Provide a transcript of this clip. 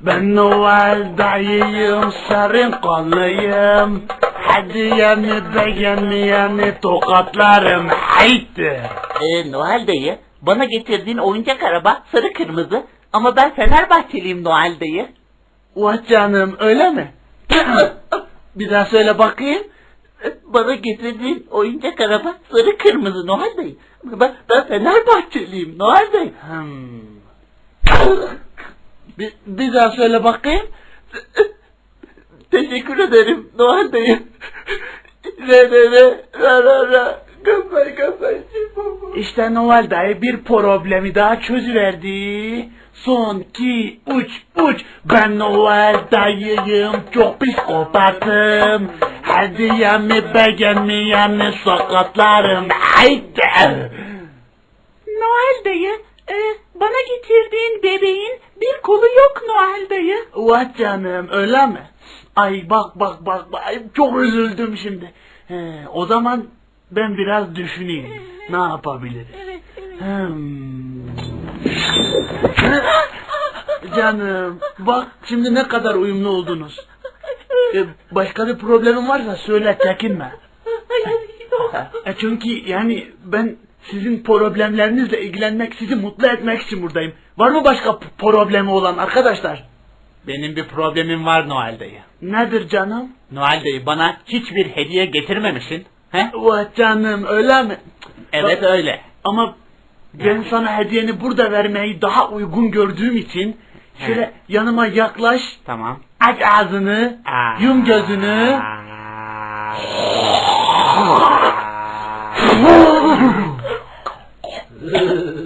Ben Noel dayıyım, sarın kanlıyım. Hediyemi beğenmeyeni tokatlarım. Haydi. Ee, Noel dayı, bana getirdiğin oyuncak araba sarı kırmızı ama ben Fenerbahçeliyim Noel dayı. Vah canım öyle mi? Bir daha söyle bakayım. Bana getirdiğin oyuncak araba sarı kırmızı Noel dayı. Ben, ben Fenerbahçeliyim Noel dayı. Hmm. Bir, bir daha söyle bakayım. Teşekkür ederim Noel dayı. Re re re ra ra ra. Kafay kafay. İşte Noel dayı bir problemi daha çözüverdi. Son ki uç uç ben Noel dayıyım çok psikopatım. Hediyemi beğenmeyeni sakatlarım. Haydi. Noel dayı, e, bana getirdiğin bebeğin bir kolu yok Noel dayı. Vah canım öyle mi? Ay bak bak bak bak ay, çok üzüldüm şimdi. He, o zaman ben biraz düşüneyim. Ne yapabilirim? Evet, evet. Hmm. Canım bak şimdi ne kadar uyumlu oldunuz. E, başka bir problemin varsa söyle çekinme. E, çünkü yani ben sizin problemlerinizle ilgilenmek, sizi mutlu etmek için buradayım. Var mı başka problemi olan arkadaşlar? Benim bir problemim var Noel dayı. Nedir canım? Noel dayı bana hiçbir hediye getirmemişsin. He? Vah canım öyle mi? Evet Bak- öyle. Ama ben sana hediyeni burada vermeyi daha uygun gördüğüm için şöyle He. yanıma yaklaş, Tamam. Aç ağzını, yum gözünü.